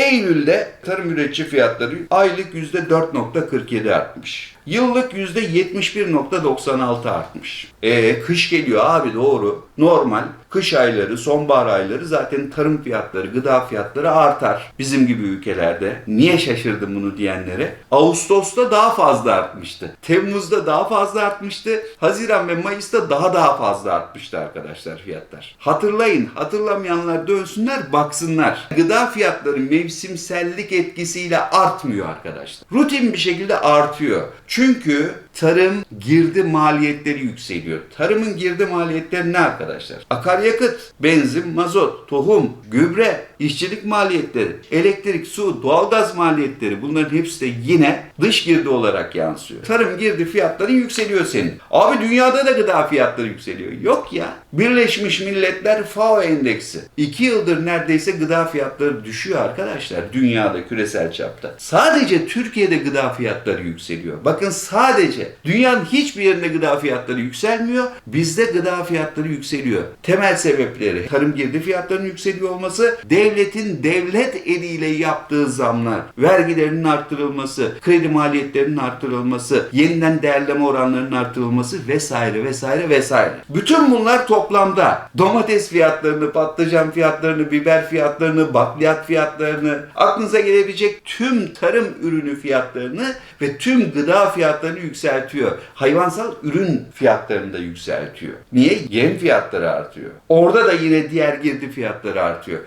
Eylül'de tarım üretici fiyatları aylık %4.47 artmış. Yıllık %71.96 artmış. E kış geliyor abi doğru. Normal. Kış ayları, sonbahar ayları zaten tarım fiyatları, gıda fiyatları artar. Bizim gibi ülkelerde. Niye şaşırdım bunu diyenlere? Ağustos'ta daha fazla artmıştı. Temmuz'da daha fazla artmıştı. Haziran ve Mayıs'ta daha daha fazla artmıştı arkadaşlar fiyatlar. Hatırlayın, hatırlamayanlar dönsünler, baksınlar. Gıda fiyatları mevsimsellik etkisiyle artmıyor arkadaşlar. Rutin bir şekilde artıyor. Çünkü tarım girdi maliyetleri yükseliyor. Tarımın girdi maliyetleri ne arkadaşlar? Akaryakıt, benzin, mazot, tohum, gübre, işçilik maliyetleri, elektrik, su, doğalgaz maliyetleri bunların hepsi de yine dış girdi olarak yansıyor. Tarım girdi fiyatları yükseliyor senin. Abi dünyada da gıda fiyatları yükseliyor. Yok ya. Birleşmiş Milletler FAO endeksi. 2 yıldır neredeyse gıda fiyatları düşüyor arkadaşlar dünyada küresel çapta. Sadece Türkiye'de gıda fiyatları yükseliyor. Bakın sadece dünyanın hiçbir yerinde gıda fiyatları yükselmiyor. Bizde gıda fiyatları yükseliyor. Temel sebepleri tarım girdi fiyatlarının yükseliyor olması, devletin devlet eliyle yaptığı zamlar, vergilerinin arttırılması, kredi maliyetlerinin arttırılması, yeniden değerleme oranlarının arttırılması vesaire vesaire vesaire. Bütün bunlar toplamda domates fiyatlarını, patlıcan fiyatlarını, biber fiyatlarını, bakliyat fiyatlarını, aklınıza gelebilecek tüm tarım ürünü fiyatlarını ve tüm gıda fiyatlarını yükseltiyor. Hayvansal ürün fiyatlarını da yükseltiyor. Niye? Yem fiyatları artıyor. Orada da yine diğer girdi fiyatları artıyor.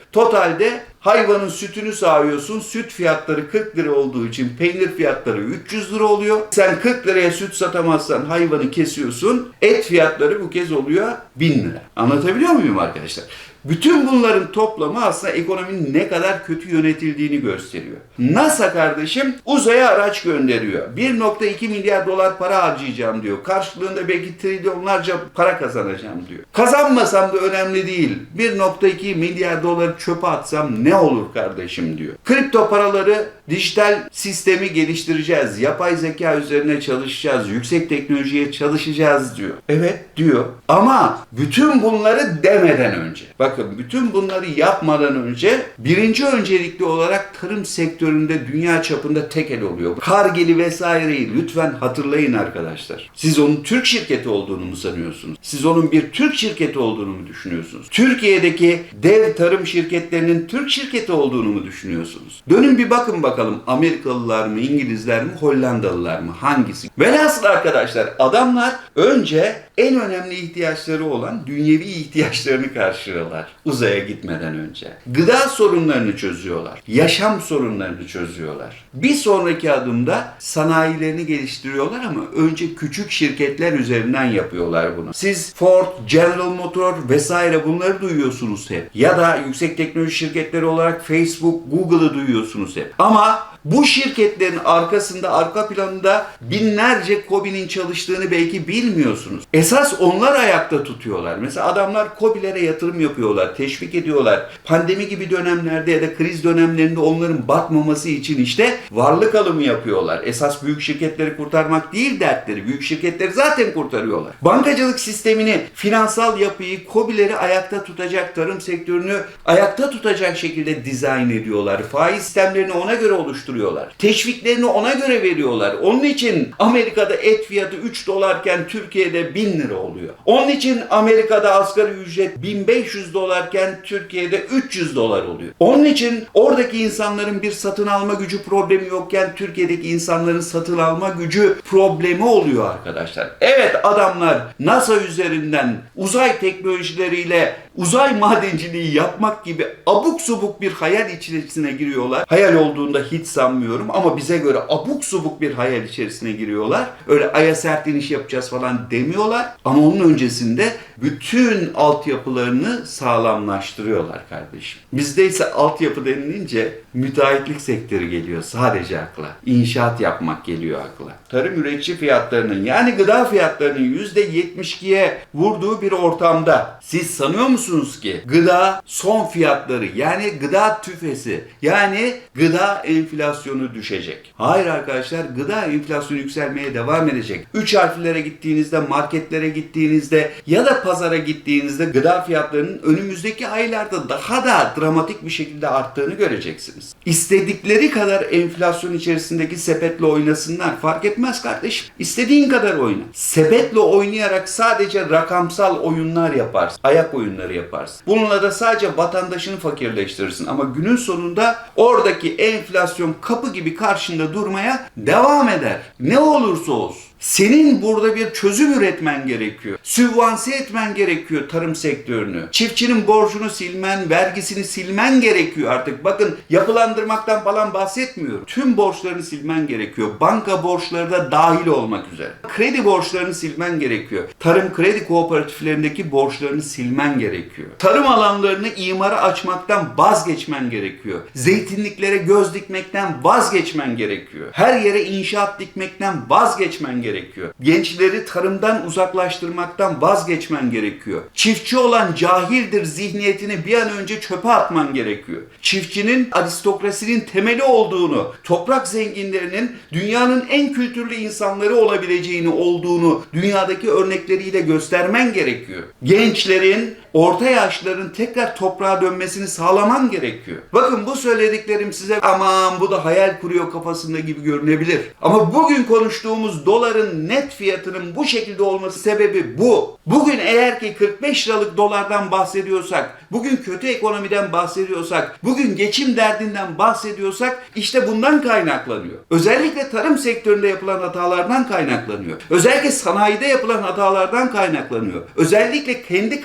Totalde hayvanın sütünü sağıyorsun. Süt fiyatları 40 lira olduğu için peynir fiyatları 300 lira oluyor. Sen 40 liraya süt satamazsan hayvanı kesiyorsun. Et fiyatları bu kez oluyor 1000 lira. Anlatabiliyor muyum arkadaşlar? Bütün bunların toplamı aslında ekonominin ne kadar kötü yönetildiğini gösteriyor. NASA kardeşim uzaya araç gönderiyor. 1.2 milyar dolar para harcayacağım diyor. Karşılığında belki trilyonlarca para kazanacağım diyor. Kazanmasam da önemli değil. 1.2 milyar doları çöpe atsam ne olur kardeşim diyor. Kripto paraları dijital sistemi geliştireceğiz. Yapay zeka üzerine çalışacağız. Yüksek teknolojiye çalışacağız diyor. Evet diyor. Ama bütün bunları demeden önce. Bakın bütün bunları yapmadan önce birinci öncelikli olarak tarım sektöründe dünya çapında tekel oluyor. Kargeli vesaireyi lütfen hatırlayın arkadaşlar. Siz onun Türk şirketi olduğunu mu sanıyorsunuz? Siz onun bir Türk şirketi olduğunu mu düşünüyorsunuz? Türkiye'deki dev tarım şirketlerinin Türk şirketi olduğunu mu düşünüyorsunuz? Dönün bir bakın bakalım Amerikalılar mı, İngilizler mi, Hollandalılar mı? Hangisi? Velhasıl arkadaşlar adamlar önce en önemli ihtiyaçları olan dünyevi ihtiyaçlarını karşılıyorlar uzaya gitmeden önce. Gıda sorunlarını çözüyorlar. Yaşam sorunlarını çözüyorlar. Bir sonraki adımda sanayilerini geliştiriyorlar ama önce küçük şirketler üzerinden yapıyorlar bunu. Siz Ford, General Motor vesaire bunları duyuyorsunuz hep. Ya da yüksek teknoloji şirketleri olarak Facebook, Google'ı duyuyorsunuz hep. Ama bu şirketlerin arkasında, arka planında binlerce KOBİ'nin çalıştığını belki bilmiyorsunuz. Esas onlar ayakta tutuyorlar. Mesela adamlar KOBİ'lere yatırım yapıyorlar, teşvik ediyorlar. Pandemi gibi dönemlerde ya da kriz dönemlerinde onların batmaması için işte varlık alımı yapıyorlar. Esas büyük şirketleri kurtarmak değil dertleri. Büyük şirketleri zaten kurtarıyorlar. Bankacılık sistemini, finansal yapıyı, KOBİ'leri ayakta tutacak, tarım sektörünü ayakta tutacak şekilde dizayn ediyorlar. Faiz sistemlerini ona göre oluşturuyorlar. Teşviklerini ona göre veriyorlar. Onun için Amerika'da et fiyatı 3 dolarken Türkiye'de 1000 lira oluyor. Onun için Amerika'da asgari ücret 1500 dolarken Türkiye'de 300 dolar oluyor. Onun için oradaki insanların bir satın alma gücü problemi yokken Türkiye'deki insanların satın alma gücü problemi oluyor arkadaşlar. Evet adamlar NASA üzerinden uzay teknolojileriyle uzay madenciliği yapmak gibi abuk subuk bir hayal içerisine giriyorlar. Hayal olduğunda hiç sanmıyorum ama bize göre abuk subuk bir hayal içerisine giriyorlar. Öyle aya sert iniş yapacağız falan demiyorlar. Ama onun öncesinde bütün altyapılarını sağlamlaştırıyorlar kardeşim. Bizde ise altyapı denilince müteahhitlik sektörü geliyor sadece akla. İnşaat yapmak geliyor akla. Tarım üretici fiyatlarının yani gıda fiyatlarının %72'ye vurduğu bir ortamda siz sanıyor musunuz ki gıda son fiyatları yani gıda tüfesi yani gıda enflasyonu düşecek? Hayır arkadaşlar gıda enflasyonu yükselmeye devam edecek. Üç harflere gittiğinizde, marketlere gittiğinizde ya da pazara gittiğinizde gıda fiyatlarının önümüzdeki aylarda daha da dramatik bir şekilde arttığını göreceksiniz. İstedikleri kadar enflasyon içerisindeki sepetle oynasınlar. Fark etmez kardeşim. İstediğin kadar oyna. Sepetle oynayarak sadece rakamsal oyunlar yaparsın. Ayak oyunları yaparsın. Bununla da sadece vatandaşını fakirleştirirsin. Ama günün sonunda oradaki enflasyon kapı gibi karşında durmaya devam eder. Ne olursa olsun. Senin burada bir çözüm üretmen gerekiyor. Sübvanse etmen gerekiyor tarım sektörünü. Çiftçinin borcunu silmen, vergisini silmen gerekiyor artık. Bakın yapılandırmaktan falan bahsetmiyorum. Tüm borçlarını silmen gerekiyor. Banka borçları da dahil olmak üzere. Kredi borçlarını silmen gerekiyor. Tarım kredi kooperatiflerindeki borçlarını silmen gerekiyor. Tarım alanlarını imara açmaktan vazgeçmen gerekiyor. Zeytinliklere göz dikmekten vazgeçmen gerekiyor. Her yere inşaat dikmekten vazgeçmen gerekiyor. Gençleri tarımdan uzaklaştırmaktan vazgeçmen gerekiyor. Çiftçi olan cahildir zihniyetini bir an önce çöpe atman gerekiyor. Çiftçinin aristokrasinin temeli olduğunu, toprak zenginlerinin dünyanın en kültürlü insanları olabileceğini olduğunu dünyadaki örnekleriyle göstermen gerekiyor. Gençlerin orta yaşlıların tekrar toprağa dönmesini sağlaman gerekiyor. Bakın bu söylediklerim size aman bu da hayal kuruyor kafasında gibi görünebilir. Ama bugün konuştuğumuz doların net fiyatının bu şekilde olması sebebi bu. Bugün eğer ki 45 liralık dolardan bahsediyorsak, bugün kötü ekonomiden bahsediyorsak, bugün geçim derdinden bahsediyorsak işte bundan kaynaklanıyor. Özellikle tarım sektöründe yapılan hatalardan kaynaklanıyor. Özellikle sanayide yapılan hatalardan kaynaklanıyor. Özellikle kendi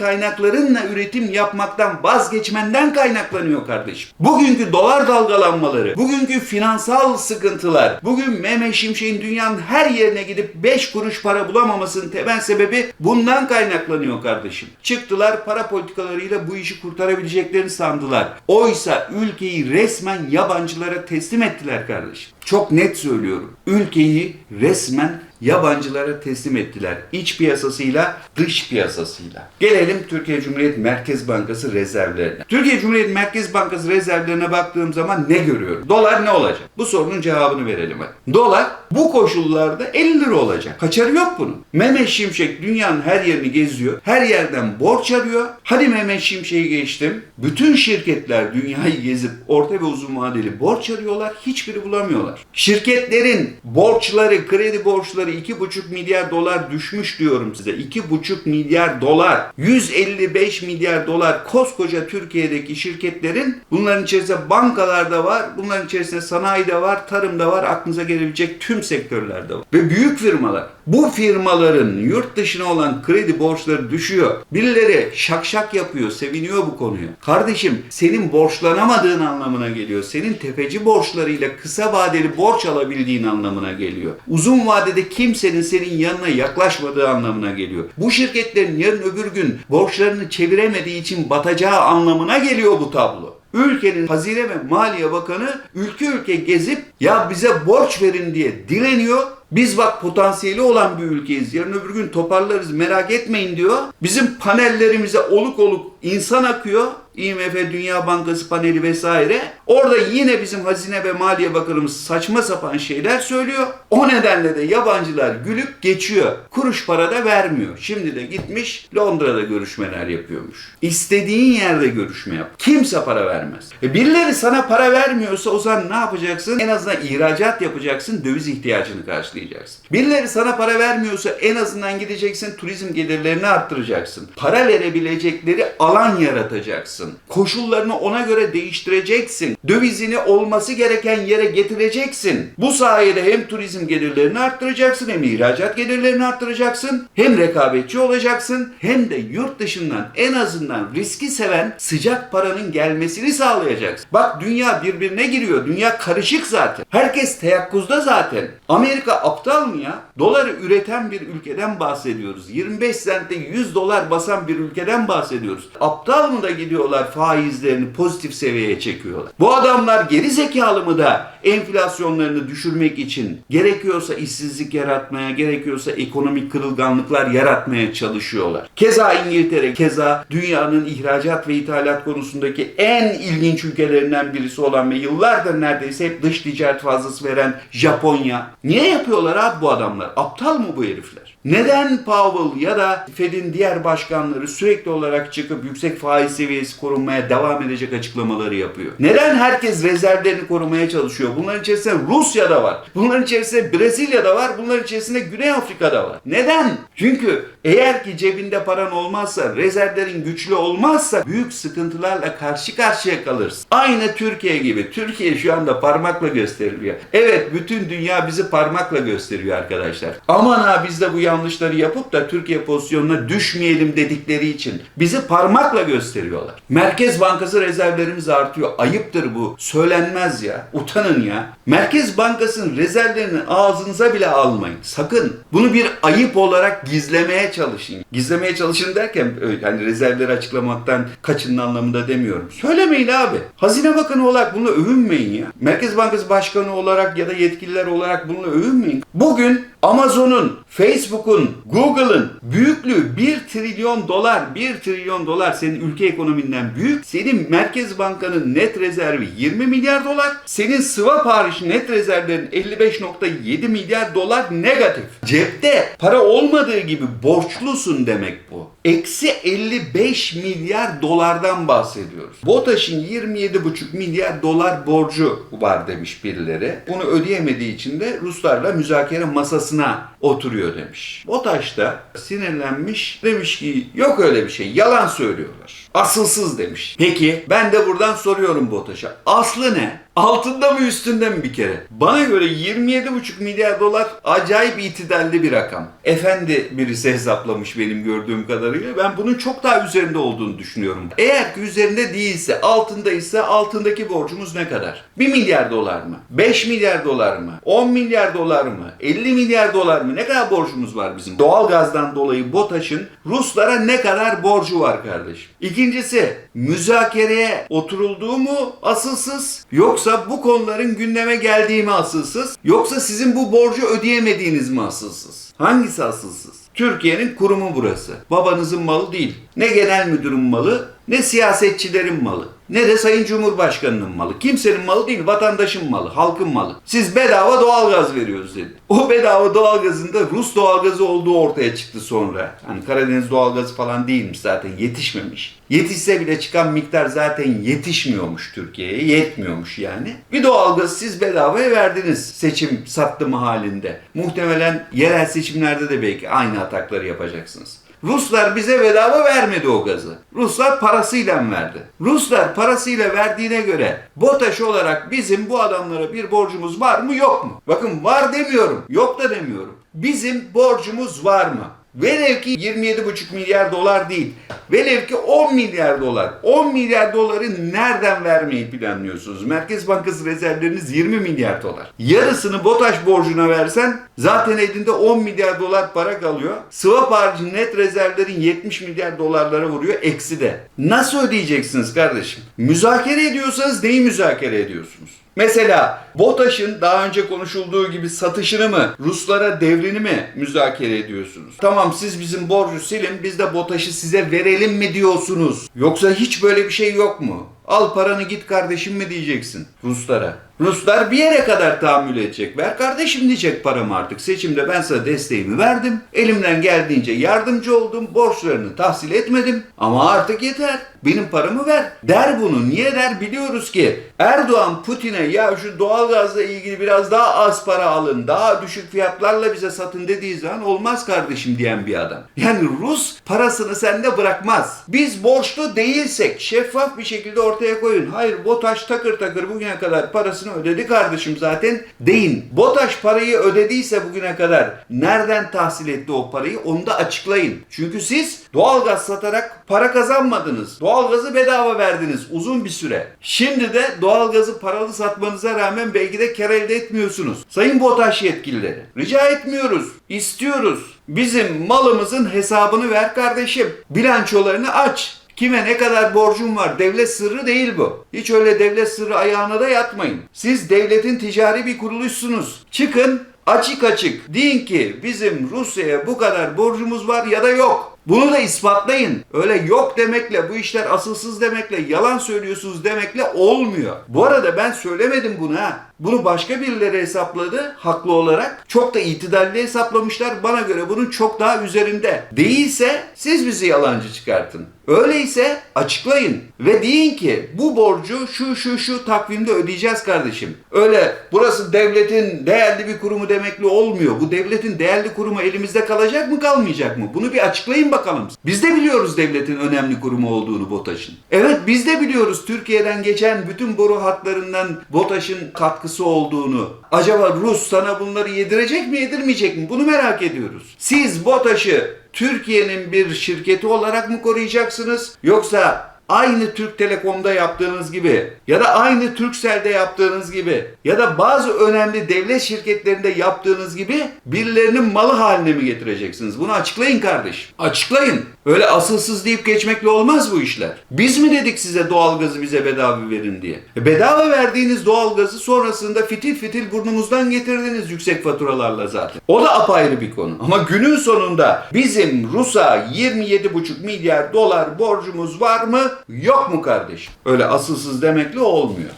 kaynaklarınla üretim yapmaktan vazgeçmenden kaynaklanıyor kardeşim. Bugünkü dolar dalgalanmaları, bugünkü finansal sıkıntılar, bugün Mehmet Şimşek'in dünyanın her yerine gidip 5 kuruş para bulamamasının temel sebebi bundan kaynaklanıyor kardeşim. Çıktılar para politikalarıyla bu işi kurtarabileceklerini sandılar. Oysa ülkeyi resmen yabancılara teslim ettiler kardeşim. Çok net söylüyorum. Ülkeyi resmen yabancılara teslim ettiler. İç piyasasıyla, dış piyasasıyla. Gelelim Türkiye Cumhuriyet Merkez Bankası rezervlerine. Türkiye Cumhuriyet Merkez Bankası rezervlerine baktığım zaman ne görüyorum? Dolar ne olacak? Bu sorunun cevabını verelim hadi. Dolar bu koşullarda 50 lira olacak. Kaçarı yok bunun. Mehmet Şimşek dünyanın her yerini geziyor. Her yerden borç arıyor. Hadi Mehmet Şimşek'i geçtim. Bütün şirketler dünyayı gezip orta ve uzun vadeli borç arıyorlar. Hiçbiri bulamıyorlar. Şirketlerin borçları, kredi borçları 2,5 milyar dolar düşmüş diyorum size. 2,5 milyar dolar. 155 milyar dolar koskoca Türkiye'deki şirketlerin bunların içerisinde bankalarda var, bunların içerisinde sanayide var, tarımda var, aklınıza gelebilecek tüm sektörlerde var. Ve büyük firmalar. Bu firmaların yurt dışına olan kredi borçları düşüyor. Birileri şak şak yapıyor, seviniyor bu konuya. Kardeşim senin borçlanamadığın anlamına geliyor. Senin tefeci borçlarıyla kısa vadeli borç alabildiğin anlamına geliyor. Uzun vadede kimsenin senin yanına yaklaşmadığı anlamına geliyor. Bu şirketlerin yarın öbür gün borçlarını çeviremediği için batacağı anlamına geliyor bu tablo. Ülkenin Hazine ve Maliye Bakanı ülke ülke gezip ya bize borç verin diye direniyor. Biz bak potansiyeli olan bir ülkeyiz. Yarın öbür gün toparlarız merak etmeyin diyor. Bizim panellerimize oluk oluk insan akıyor. IMF, Dünya Bankası paneli vesaire. Orada yine bizim Hazine ve Maliye Bakanımız saçma sapan şeyler söylüyor. O nedenle de yabancılar gülüp geçiyor. Kuruş para da vermiyor. Şimdi de gitmiş Londra'da görüşmeler yapıyormuş. İstediğin yerde görüşme yap. Kimse para vermez. E birileri sana para vermiyorsa o zaman ne yapacaksın? En azından ihracat yapacaksın, döviz ihtiyacını karşılayacaksın. Birileri sana para vermiyorsa en azından gideceksin, turizm gelirlerini arttıracaksın. Para verebilecekleri alan yaratacaksın. Koşullarını ona göre değiştireceksin. Dövizini olması gereken yere getireceksin. Bu sayede hem turizm gelirlerini arttıracaksın hem ihracat gelirlerini arttıracaksın. Hem rekabetçi olacaksın hem de yurt dışından en azından riski seven sıcak paranın gelmesini sağlayacaksın. Bak dünya birbirine giriyor. Dünya karışık zaten. Herkes teyakkuzda zaten. Amerika aptal mı ya? Doları üreten bir ülkeden bahsediyoruz. 25 sentte 100 dolar basan bir ülkeden bahsediyoruz. Aptal mı da gidiyorlar alıyorlar faizlerini pozitif seviyeye çekiyorlar. Bu adamlar geri zekalı mı da enflasyonlarını düşürmek için gerekiyorsa işsizlik yaratmaya, gerekiyorsa ekonomik kırılganlıklar yaratmaya çalışıyorlar. Keza İngiltere, keza dünyanın ihracat ve ithalat konusundaki en ilginç ülkelerinden birisi olan ve yıllardır neredeyse hep dış ticaret fazlası veren Japonya. Niye yapıyorlar abi bu adamlar? Aptal mı bu herifler? Neden Powell ya da Fed'in diğer başkanları sürekli olarak çıkıp yüksek faiz seviyesi korunmaya devam edecek açıklamaları yapıyor? Neden herkes rezervlerini korumaya çalışıyor? Bunların içerisinde Rusya'da var. Bunların içerisinde Brezilya'da var. Bunların içerisinde Güney Afrika'da var. Neden? Çünkü eğer ki cebinde paran olmazsa, rezervlerin güçlü olmazsa büyük sıkıntılarla karşı karşıya kalırsın. Aynı Türkiye gibi. Türkiye şu anda parmakla gösteriliyor. Evet bütün dünya bizi parmakla gösteriyor arkadaşlar. Aman ha biz de bu yanlışları yapıp da Türkiye pozisyonuna düşmeyelim dedikleri için bizi parmakla gösteriyorlar. Merkez Bankası rezervlerimiz artıyor. Ayıptır bu. Söylenmez ya. Utanın ya. Merkez Bankası'nın rezervlerini ağzınıza bile almayın. Sakın. Bunu bir ayıp olarak gizlemeye çalışın. Gizlemeye çalışın derken öyle, hani rezervleri açıklamaktan kaçının anlamında demiyorum. Söylemeyin abi. Hazine Bakanı olarak bunu övünmeyin ya. Merkez Bankası Başkanı olarak ya da yetkililer olarak bunu övünmeyin. Bugün Amazon'un, Facebook'un, Google'ın büyüklüğü 1 trilyon dolar, 1 trilyon dolar senin ülke ekonominden büyük. Senin Merkez Banka'nın net rezervi 20 milyar dolar. Senin swap hariç net rezervlerin 55.7 milyar dolar negatif. Cepte para olmadığı gibi borçlusun demek bu. Eksi 55 milyar dolardan bahsediyoruz. BOTAŞ'ın 27,5 milyar dolar borcu var demiş birileri. Bunu ödeyemediği için de Ruslarla müzakere masasına oturuyor demiş. BOTAŞ da sinirlenmiş. Demiş ki yok öyle bir şey. Yalan söylüyorlar. Asılsız demiş. Peki ben de buradan soruyorum BOTAŞ'a. Aslı ne? Altında mı üstünde mi bir kere? Bana göre 27,5 milyar dolar acayip itidalli bir rakam. Efendi birisi hesaplamış benim gördüğüm kadarıyla. Ben bunun çok daha üzerinde olduğunu düşünüyorum. Eğer ki üzerinde değilse, altındaysa altındaki borcumuz ne kadar? 1 milyar dolar mı? 5 milyar dolar mı? 10 milyar dolar mı? 50 milyar dolar mı? Ne kadar borcumuz var bizim? Doğalgazdan dolayı BOTAŞ'ın Ruslara ne kadar borcu var kardeşim? İkincisi, müzakereye oturulduğu mu asılsız yoksa bu konuların gündeme geldiği mi asılsız yoksa sizin bu borcu ödeyemediğiniz mi asılsız? Hangisi asılsız? Türkiye'nin kurumu burası. Babanızın malı değil. Ne genel müdürün malı, ne siyasetçilerin malı, ne de Sayın Cumhurbaşkanı'nın malı. Kimsenin malı değil, vatandaşın malı, halkın malı. Siz bedava doğalgaz veriyoruz dedi. O bedava doğalgazın da Rus doğalgazı olduğu ortaya çıktı sonra. Hani Karadeniz doğalgazı falan değilmiş zaten, yetişmemiş. Yetişse bile çıkan miktar zaten yetişmiyormuş Türkiye'ye, yetmiyormuş yani. Bir doğalgazı siz bedavaya verdiniz seçim sattımı halinde. Muhtemelen yerel seçimlerde de belki aynı atakları yapacaksınız. Ruslar bize bedava vermedi o gazı. Ruslar parasıyla verdi. Ruslar parasıyla verdiğine göre BOTAŞ olarak bizim bu adamlara bir borcumuz var mı yok mu? Bakın var demiyorum, yok da demiyorum. Bizim borcumuz var mı? Velev ki 27,5 milyar dolar değil. Velev ki 10 milyar dolar. 10 milyar doları nereden vermeyi planlıyorsunuz? Merkez Bankası rezervleriniz 20 milyar dolar. Yarısını BOTAŞ borcuna versen zaten elinde 10 milyar dolar para kalıyor. Swap harici net rezervlerin 70 milyar dolarlara vuruyor. Eksi de. Nasıl ödeyeceksiniz kardeşim? Müzakere ediyorsanız neyi müzakere ediyorsunuz? Mesela BOTAŞ'ın daha önce konuşulduğu gibi satışını mı, Ruslara devrini mi müzakere ediyorsunuz? Tamam siz bizim borcu silin, biz de BOTAŞ'ı size verelim mi diyorsunuz? Yoksa hiç böyle bir şey yok mu? Al paranı git kardeşim mi diyeceksin Ruslara? Ruslar bir yere kadar tahammül edecek. Ver kardeşim diyecek paramı artık. Seçimde ben sana desteğimi verdim. Elimden geldiğince yardımcı oldum. Borçlarını tahsil etmedim. Ama artık yeter. Benim paramı ver. Der bunu. Niye der? Biliyoruz ki Erdoğan Putin'e ya şu doğalgazla ilgili biraz daha az para alın. Daha düşük fiyatlarla bize satın dediği zaman olmaz kardeşim diyen bir adam. Yani Rus parasını sende bırakmaz. Biz borçlu değilsek şeffaf bir şekilde ortaya koyun. Hayır BOTAŞ takır takır bugüne kadar parasını ödedi kardeşim zaten deyin. BOTAŞ parayı ödediyse bugüne kadar nereden tahsil etti o parayı onu da açıklayın. Çünkü siz doğalgaz satarak para kazanmadınız. Doğalgazı bedava verdiniz uzun bir süre. Şimdi de doğalgazı paralı satmanıza rağmen belki de kar elde etmiyorsunuz. Sayın BOTAŞ yetkilileri rica etmiyoruz, istiyoruz. Bizim malımızın hesabını ver kardeşim. Bilançolarını aç. Kime ne kadar borcum var? Devlet sırrı değil bu. Hiç öyle devlet sırrı ayağına da yatmayın. Siz devletin ticari bir kuruluşsunuz. Çıkın açık açık deyin ki bizim Rusya'ya bu kadar borcumuz var ya da yok. Bunu da ispatlayın. Öyle yok demekle, bu işler asılsız demekle, yalan söylüyorsunuz demekle olmuyor. Bu arada ben söylemedim bunu ha. Bunu başka birileri hesapladı haklı olarak. Çok da itidalli hesaplamışlar. Bana göre bunun çok daha üzerinde. Değilse siz bizi yalancı çıkartın. Öyleyse açıklayın ve deyin ki bu borcu şu şu şu takvimde ödeyeceğiz kardeşim. Öyle burası devletin değerli bir kurumu demekle olmuyor. Bu devletin değerli kurumu elimizde kalacak mı kalmayacak mı? Bunu bir açıklayın bakalım. Biz de biliyoruz devletin önemli kurumu olduğunu BOTAŞ'ın. Evet biz de biliyoruz Türkiye'den geçen bütün boru hatlarından BOTAŞ'ın katkısı olduğunu. Acaba Rus sana bunları yedirecek mi yedirmeyecek mi? Bunu merak ediyoruz. Siz BOTAŞ'ı Türkiye'nin bir şirketi olarak mı koruyacaksınız? Yoksa aynı Türk Telekom'da yaptığınız gibi ya da aynı Turkcell'de yaptığınız gibi ya da bazı önemli devlet şirketlerinde yaptığınız gibi birilerinin malı haline mi getireceksiniz? Bunu açıklayın kardeş. Açıklayın. Öyle asılsız deyip geçmekle olmaz bu işler. Biz mi dedik size doğalgazı bize bedava verin diye? E bedava verdiğiniz doğalgazı sonrasında fitil fitil burnumuzdan getirdiniz yüksek faturalarla zaten. O da apayrı bir konu. Ama günün sonunda bizim Rus'a 27,5 milyar dolar borcumuz var mı? Yok mu kardeş? Öyle asılsız demekle olmuyor.